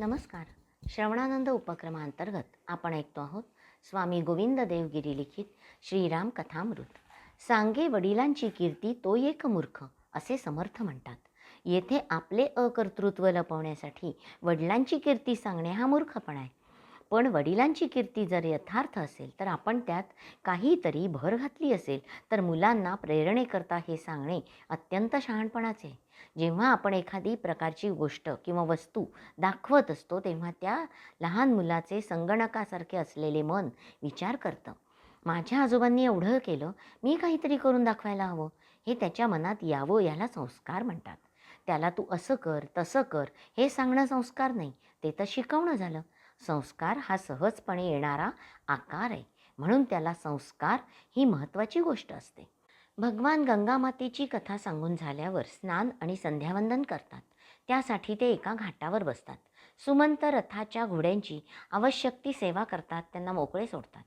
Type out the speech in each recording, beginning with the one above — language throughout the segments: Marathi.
नमस्कार. श्रवणानंद उपक्रमांतर्गत आपण ऐकतो आहोत स्वामी गोविंद देवगिरी लिखित श्रीराम कथामृत. सांगे वडिलांची कीर्ती तो एक मूर्ख असे समर्थ म्हणतात. येथे आपले अकर्तृत्व लपवण्यासाठी वडिलांची कीर्ती सांगणे हा मूर्खपणा आहे. पण वडिलांची कीर्ती जर यथार्थ असेल तर आपण त्यात काहीतरी भर घातली असेल तर मुलांना प्रेरणेकरता हे सांगणे अत्यंत शहाणपणाचे जेव्हा आपण एखादी प्रकारची गोष्ट किंवा वस्तू दाखवत असतो तेव्हा त्या लहान मुलाचे संगणकासारखे असलेले मन विचार करतं. माझ्या आजोबांनी एवढं केलं मी काहीतरी करून दाखवायला हवं हे त्याच्या मनात यावं याला संस्कार म्हणतात. त्याला तू असं कर तसं कर हे सांगणं संस्कार नाही. ते तर शिकवणं झालं. संस्कार हा सहजपणे येणारा आकार आहे. म्हणून त्याला संस्कार ही महत्त्वाची गोष्ट असते. भगवान गंगामातेची कथा सांगून झाल्यावर स्नान आणि संध्यावंदन करतात. त्यासाठी ते एका घाटावर बसतात. सुमंत रथाच्या घोड्यांची आवश्यक ती सेवा करतात त्यांना मोकळे सोडतात.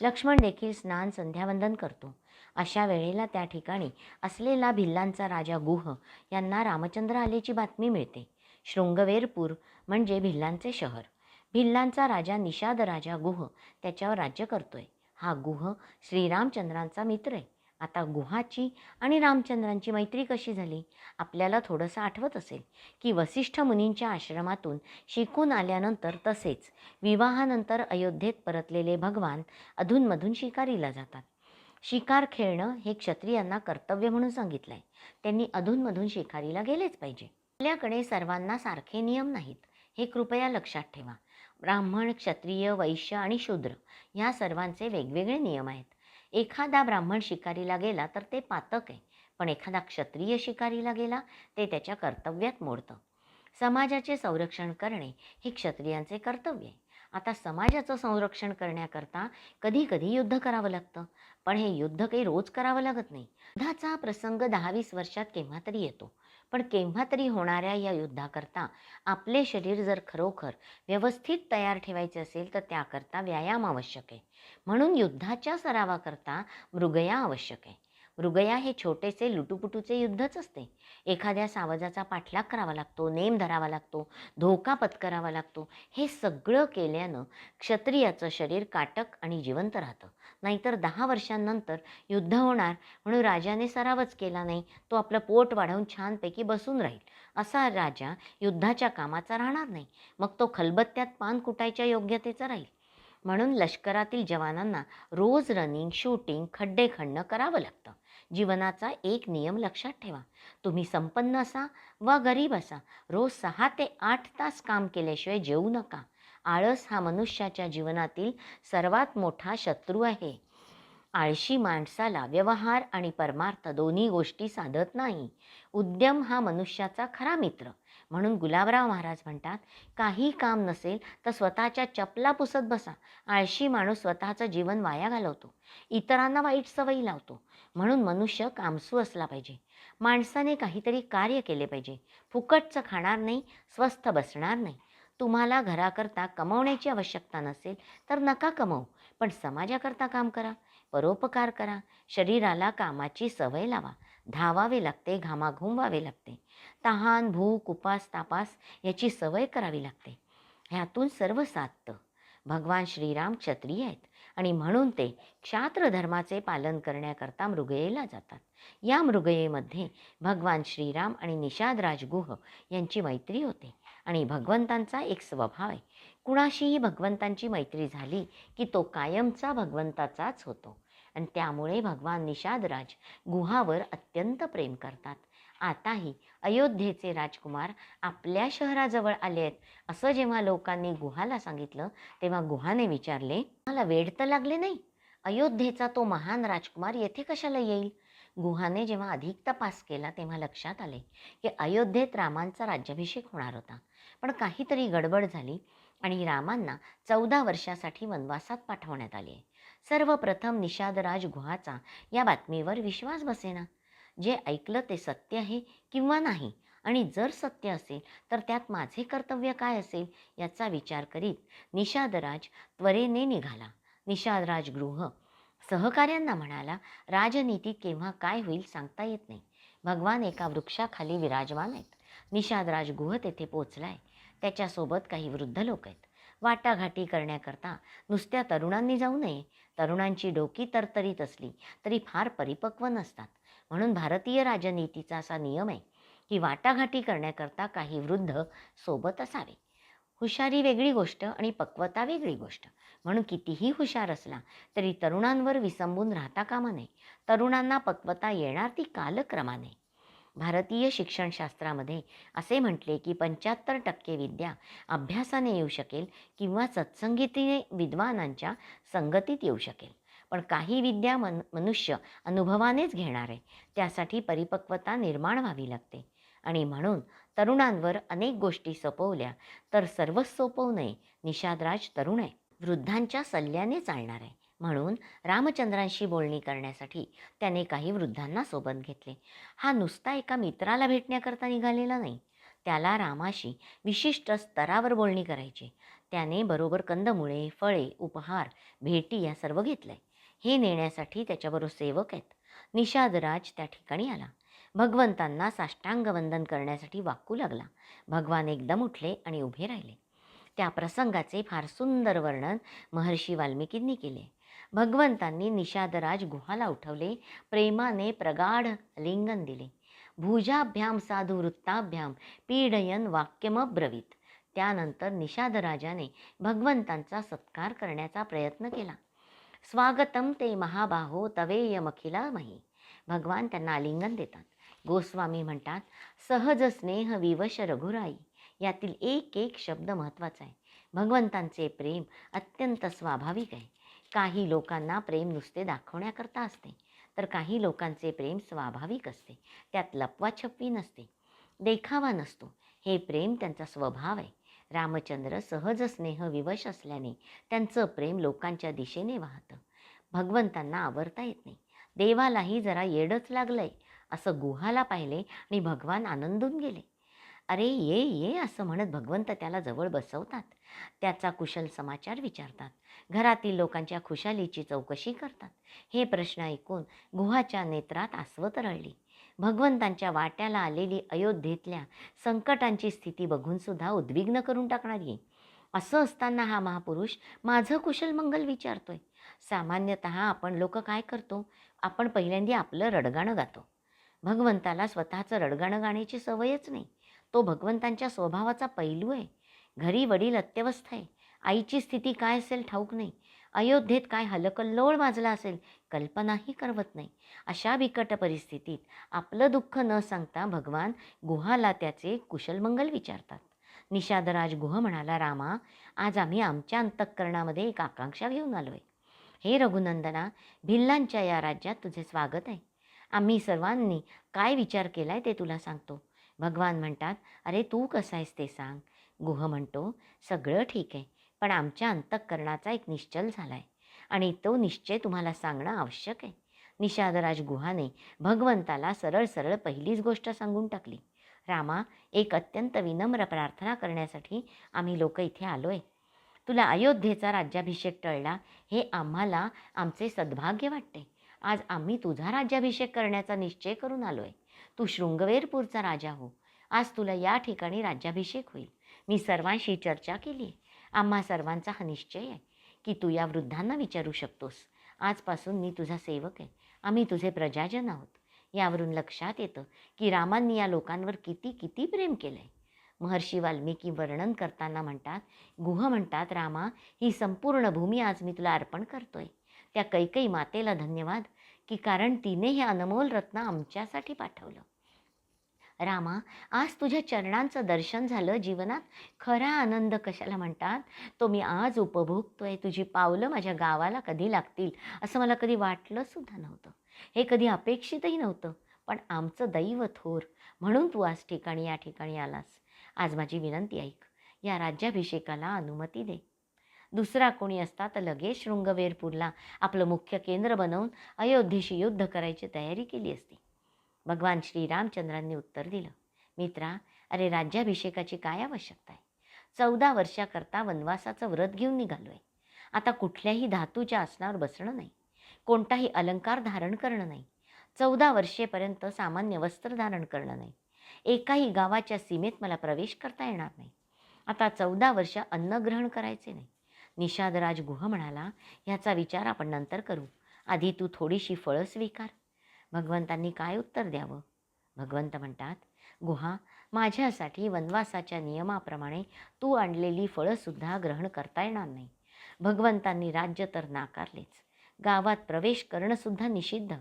लक्ष्मण देखील स्नान संध्यावंदन करतो. अशा वेळेला त्या ठिकाणी असलेला भिल्लांचा राजा गुह यांना रामचंद्र आल्याची बातमी मिळते. शृंगवेरपूर म्हणजे भिल्लांचे शहर. भिल्लांचा राजा निषाद राजा गुह त्याच्यावर राज्य करतोय. हा गुह श्रीरामचंद्रांचा मित्र आहे. आता गुहाची आणि रामचंद्रांची मैत्री कशी झाली? आपल्याला थोडंसं आठवत असेल की वसिष्ठ मुनींच्या आश्रमातून शिकून आल्यानंतर तसेच विवाहानंतर अयोध्येत परतलेले भगवान अधूनमधून शिकारीला जातात. शिकार खेळणं हे क्षत्रियांना कर्तव्य म्हणून सांगितलं आहे त्यांनी अधूनमधून शिकारीला गेलेच पाहिजे. आपल्याकडे सर्वांना सारखे नियम नाहीत. हे कृपया लक्षात ठेवा. ब्राह्मण क्षत्रिय वैश्य आणि शूद्र ह्या सर्वांचे वेगवेगळे नियम आहेत. एखादा ब्राह्मण शिकारीला गेला तर ते पातक आहे पण एखादा क्षत्रिय शिकारीला गेला ते त्याच्या कर्तव्यात मोडतं. समाजाचे संरक्षण करणे हे क्षत्रियांचे कर्तव्य आहे. आता समाजाचं संरक्षण करण्याकरता कधी कधी युद्ध करावं लागतं पण हे युद्ध काही रोज करावं लागत नाही. युद्धाचा प्रसंग दहावीस वर्षात केव्हा तरी येतो. पण केव्हा तरी होणाऱ्या या युद्धाकरता आपले शरीर जर खरोखर व्यवस्थित तयार ठेवायचे असेल तर त्याकरता व्यायाम आवश्यक आहे. म्हणून युद्धाच्या सरावाकरता मृगया आवश्यक आहे. मृगया हे छोटेसे लुटुपुटूचे युद्धच असते. एखाद्या सावजाचा पाठलाग करावा लागतो नेम धरावा लागतो धोका पत्करावा लागतो. हे सगळं केल्यानं क्षत्रियाचं शरीर काटक आणि जिवंत राहतं. नाहीतर दहा वर्षांनंतर युद्ध होणार म्हणून राजाने सरावच केला नाही तो आपलं पोट वाढवून छानपैकी बसून राहील. असा राजा युद्धाच्या कामाचा राहणार नाही. मग तो खलबत्त्यात पान कुटायच्या योग्यतेचा राहील. म्हणून लष्करातील जवानांना रोज रनिंग शूटिंग खड्डे खणणं करावं लागतं. जीवनाचा एक नियम लक्षात ठेवा. तुम्ही संपन्न असा वा गरीब असा. रोज सहा ते आठ तास काम केल्याशिवाय जेवू नका. आळस हा मनुष्याच्या जीवनातील सर्वात मोठा शत्रू आहे. आळशी माणसाला व्यवहार आणि परमार्थ दोन्ही गोष्टी साधत नाही. उद्यम हा मनुष्याचा खरा मित्र. म्हणून गुलाबराव महाराज म्हणतात काही काम नसेल तर स्वतःच्या चपला पुसत बसा. आळशी माणूस स्वतःचं जीवन वाया घालवतो. इतरांना वाईट सवयी लावतो. म्हणून मनुष्य कामसू असला पाहिजे. माणसाने काहीतरी कार्य केले पाहिजे. फुकटचं खाणार नाही स्वस्थ बसणार नाही. तुम्हाला घराकरता कमवण्याची आवश्यकता नसेल तर नका कमवू. पण समाजाकरता काम करा. परोपकार करा. शरीराला कामाची सवय लावा. धावावे लागते घामाघूम व्हावे लागते. तहान भूक उपास तापास याची सवय करावी लागते. ह्यातून सर्व साधतं. भगवान श्रीराम क्षत्रिय आहेत आणि म्हणून ते क्षात्र धर्माचे पालन करण्याकरता मृगयेला जातात. या मृगयेमध्ये भगवान श्रीराम आणि निषाद राजगुह यांची मैत्री होते आणि भगवंतांचा एक स्वभाव आहे. कुणाशीही भगवंतांची मैत्री झाली की तो कायमचा भगवंताचाच होतो. आणि त्यामुळे भगवान निषादराज गुहावर अत्यंत प्रेम करतात. आताही अयोध्येचे राजकुमार आपल्या शहराजवळ आले आहेत. असं जेव्हा लोकांनी गुहाला सांगितलं तेव्हा गुहाने विचारले मला वेड तर लागले नाही? अयोध्येचा तो महान राजकुमार येथे कशाला येईल? गुहाने जेव्हा अधिक तपास केला तेव्हा लक्षात आले की अयोध्येत रामांचा राज्याभिषेक होणार होता. पण काहीतरी गडबड झाली. आणि रामांना चौदा वर्षासाठी वनवासात पाठवण्यात आले. सर्वप्रथम निषादराज गुहाचा या बातमीवर विश्वास बसेना. जे ऐकलं ते सत्य आहे किंवा नाही? आणि जर सत्य असेल तर त्यात माझे कर्तव्य काय असेल? याचा विचार करीत निषादराज त्वरेने निघाला. निषादराज गृह सहकार्यांना म्हणाला राजनीतीत केव्हा काय होईल सांगता येत नाही. भगवान एका वृक्षाखाली विराजमान आहेत. निषादराज गुह तेथे पोचलाय. त्याच्यासोबत काही वृद्ध लोक आहेत. वाटाघाटी करण्याकरता नुसत्या तरुणांनी जाऊ नये. तरुणांची डोकी तरतरीत असली तरी फार परिपक्व नसतात. म्हणून भारतीय राजनीतीचा असा नियम आहे की वाटाघाटी करण्याकरता काही वृद्ध सोबत असावे. हुशारी वेगळी गोष्ट आणि पक्वता वेगळी गोष्ट. म्हणून कितीही हुशार असला तरी तरुणांवर विसंबून राहता कामा नये. तरुणांना पक्वता येणार ती कालक्रमाने. भारतीय शिक्षणशास्त्रामध्ये असे म्हटले की पंच्याहत्तर टक्के विद्या अभ्यासाने येऊ शकेल किंवा सत्संगीतीने विद्वानांच्या संगतीत येऊ शकेल. पण काही विद्या मन मनुष्य अनुभवानेच घेणार आहे त्यासाठी परिपक्वता निर्माण व्हावी लागते. आणि म्हणून तरुणांवर अनेक गोष्टी सोपवल्या तर सर्वच सोपवणे निषादराज तरुण आहे. वृद्धांच्या सल्ल्याने चालणार. आहे म्हणून रामचंद्रांशी बोलणी करण्यासाठी त्याने काही वृद्धांना सोबत घेतले. हा नुसता एका मित्राला भेटण्याकरता निघालेला नाही. त्याला रामाशी विशिष्ट स्तरावर बोलणी करायची. त्याने बरोबर कंदमुळे फळे उपहार भेटी या सर्व घेतलंय हे नेण्यासाठी त्याच्याबरोबर सेवक आहेत. निषादराज त्या ठिकाणी आला. भगवंतांना साष्टांग वंदन करण्यासाठी वाकू लागला. भगवान एकदम उठले आणि उभे राहिले. त्या प्रसंगाचे फार सुंदर वर्णन महर्षी वाल्मिकींनी केले. भगवंतांनी निषादराज गुहाला उठवले प्रेमाने प्रगाढ लिंगन दिले. भुजाभ्याम साधू वृत्ताभ्याम पीडयन वाक्यमब्रवीत. त्यानंतर निषादराजाने भगवंतांचा सत्कार करण्याचा प्रयत्न केला. स्वागतम ते महाबाहो तवेयमखिला मही. भगवान त्यांना आलिंगन देतात. गोस्वामी म्हणतात सहज स्नेह विवश रघुराई. यातील एक एक शब्द महत्त्वाचा आहे. भगवंतांचे प्रेम अत्यंत स्वाभाविक आहे. काही लोकांना प्रेम नुसते दाखवण्याकरता असते. तर काही लोकांचे प्रेम स्वाभाविक असते. त्यात लपवाछपवी नसते. देखावा नसतो. हे प्रेम त्यांचा स्वभाव आहे. रामचंद्र सहज स्नेह विवश असल्याने त्यांचं प्रेम लोकांच्या दिशेने वाहतं. भगवंतांना आवरता येत नाही. देवालाही जरा येडच लागलंय. असं गुहाला पाहिले आणि भगवान आनंदून गेले. अरे ये ये असं म्हणत भगवंत त्याला जवळ बसवतात. त्याचा कुशल समाचार विचारतात. घरातील लोकांच्या खुशालीची चौकशी करतात. हे प्रश्न ऐकून गुहाच्या नेत्रात आसवत रळली भगवंतांच्या वाट्याला आलेली अयोध्येतल्या संकटांची स्थिती बघूनसुद्धा उद्विग्न करून टाकणारी असं असताना हा महापुरुष माझं कुशल मंगल विचारतोय. सामान्यतः आपण लोक काय करतो? आपण पहिल्यांदा आपलं रडगाणं गातो. भगवंताला स्वतःचं रडगाणं गाण्याची सवयच नाही. तो भगवंतांच्या स्वभावाचा पैलू आहे. घरी वडील अत्यवस्थ आहे. आईची स्थिती काय असेल ठाऊक नाही. अयोध्येत काय हलकल्लोळ माजला असेल कल्पनाही करवत नाही. अशा बिकट परिस्थितीत आपलं दुःख न सांगता भगवान गुहाला त्याचे कुशलमंगल विचारतात. निषादराज गुह म्हणाला रामा आज आम्ही आमच्या अंतःकरणामध्ये एक आकांक्षा घेऊन आलो आहे हे रघुनंदना भिल्लांच्या या राज्यात तुझे स्वागत आहे. आम्ही सर्वांनी काय विचार केला आहे ते तुला सांगतो. भगवान म्हणतात अरे तू कसा आहेस ते सांग. गुह म्हणतो सगळं ठीक आहे पण आमच्या अंतःकरणाचा एक निश्चल झाला आहे आणि तो निश्चय तुम्हाला सांगणं आवश्यक आहे. निषादराज गुहाने भगवंताला सरळ सरळ पहिलीच गोष्ट सांगून टाकली. रामा एक अत्यंत विनम्र प्रार्थना करण्यासाठी आम्ही लोक इथे आलो आहे तुला अयोध्येचा राज्याभिषेक टळला हे आम्हाला आमचे सद्भाग्य वाटते. आज आम्ही तुझा राज्याभिषेक करण्याचा निश्चय करून आलो आहे तू शृंगवेरपूरचा राजा हो. आज तुला या ठिकाणी राज्याभिषेक होईल. मी सर्वांशी चर्चा केली आहे. आम्हा सर्वांचा हा निश्चय आहे की तू या वृद्धांना विचारू शकतोस. आजपासून मी तुझा सेवक आहे. आम्ही तुझे प्रजाजन आहोत. यावरून लक्षात येतं की रामांनी या लोकांवर किती किती प्रेम केलं आहे महर्षी वाल्मिकी वर्णन करताना म्हणतात गुह म्हणतात रामा ही संपूर्ण भूमी आज मी तुला अर्पण करतोय. त्या कैकई मातेला धन्यवाद. की कारण तिने हे अनमोल रत्न आमच्यासाठी पाठवलं. रामा आज तुझ्या चरणांचं दर्शन झालं जीवनात? खरा आनंद कशाला म्हणतात? तो मी आज उपभोगतोय. तुझी पावलं माझ्या गावाला कधी लागतील? असं मला कधी वाटलं सुद्धा नव्हतं. हे कधी अपेक्षितही नव्हतं. पण आमचं दैव थोर. म्हणून तू आज ठिकाणी या ठिकाणी आलास. आज माझी विनंती ऐक. या राज्याभिषेकाला अनुमती दे. दुसरा कोणी असता तर लगेच शृंगवेरपूरला आपलं मुख्य केंद्र बनवून अयोध्येशी युद्ध करायची तयारी केली असती. भगवान श्रीरामचंद्रांनी उत्तर दिलं मित्रा अरे राज्याभिषेकाची काय आवश्यकता आहे? चौदा वर्षाकरता वनवासाचं व्रत घेऊन निघालो आहे आता कुठल्याही धातूच्या आसनावर बसणं नाही. कोणताही अलंकार धारण करणं नाही. चौदा वर्षेपर्यंत सामान्य वस्त्र धारण करणं नाही. एकाही गावाच्या सीमेत मला प्रवेश करता येणार नाही. आता चौदा वर्ष अन्न ग्रहण करायचे नाही. निषादराज गुह म्हणाला ह्याचा विचार आपण नंतर करू. आधी तू थोडीशी फळं स्वीकार. भगवंतांनी काय उत्तर द्यावं? भगवंत म्हणतात गुहा माझ्यासाठी वनवासाच्या नियमाप्रमाणे तू आणलेली फळंसुद्धा ग्रहण करता येणार नाही. भगवंतांनी राज्य तर नाकारलेच. गावात प्रवेश करणंसुद्धा निषिद्ध.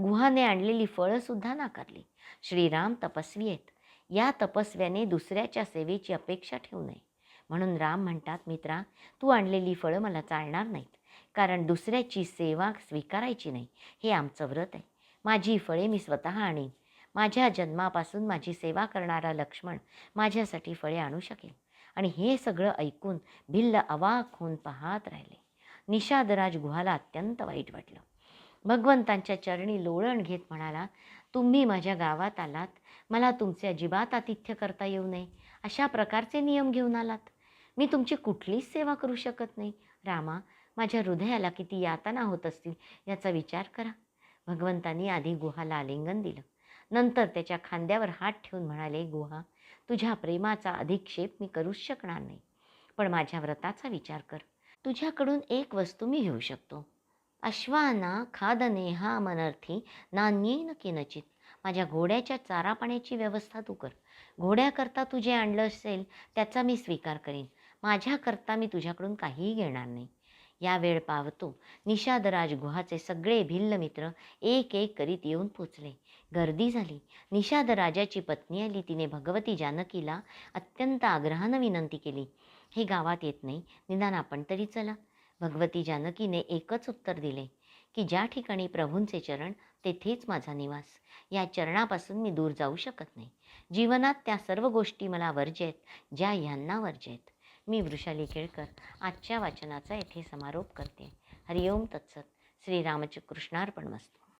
गुहाने आणलेली फळंसुद्धा नाकारली. श्रीराम तपस्वी आहेत. या तपस्व्याने दुसऱ्याच्या सेवेची अपेक्षा ठेवू नये. म्हणून राम म्हणतात मित्रा तू आणलेली फळं मला चालणार नाहीत कारण दुसऱ्याची सेवा स्वीकारायची नाही. हे आमचं व्रत आहे. माझी फळे मी स्वतः आणीन. माझ्या जन्मापासून माझी सेवा करणारा लक्ष्मण माझ्यासाठी फळे आणू शकेल. आणि हे सगळं ऐकून भिल्ल अवाक होऊन पाहत राहिले. निषादराज गुहाला अत्यंत वाईट वाटलं. भगवंतांच्या चरणी लोळण घेत म्हणाला तुम्ही माझ्या गावात आलात. मला तुमचे अजिबात आतिथ्य करता येऊ नये. अशा प्रकारचे नियम घेऊन आलात. मी तुमची कुठलीच सेवा करू शकत नाही. रामा माझ्या हृदयाला किती यातना होत असतील याचा विचार करा. भगवंतांनी आधी गुहाला आलिंगन दिलं. नंतर त्याच्या खांद्यावर हात ठेवून म्हणाले गुहा तुझ्या प्रेमाचा अधिक्षेप मी करूच शकणार नाही. पण माझ्या व्रताचा विचार कर. तुझ्याकडून एक वस्तू मी घेऊ शकतो. अश्वाना खादने हा मनर्थी नान्येन किनचित. माझ्या घोड्याच्या चारा पाण्याची व्यवस्था तू कर. घोड्याकरता तू जे आणलं असेल त्याचा मी स्वीकार करीन. माझ्याकरता मी तुझ्याकडून काहीही घेणार नाही. या वेळ पावतो. निषादराज गुहाचे सगळे भिल्ल मित्र एक एक करीत येऊन पोचले. गर्दी झाली. निषादराजाची पत्नी आली. तिने भगवती जानकीला अत्यंत आग्रहानं विनंती केली. हे गावात येत नाही. निदान आपण तरी चला. भगवती जानकीने एकच उत्तर दिले की ज्या ठिकाणी प्रभूंचे चरण तेथेच माझा निवास. या चरणापासून मी दूर जाऊ शकत नाही. जीवनात त्या सर्व गोष्टी मला वर्ज्य आहेत ज्या ह्यांना वर्ज्य आहेत. मी वृषाली केळकर आजच्या वाचनाचा येथे समारोप करते. हरिओम तत्सत. श्रीरामचे कृष्णार्पण वस्तू.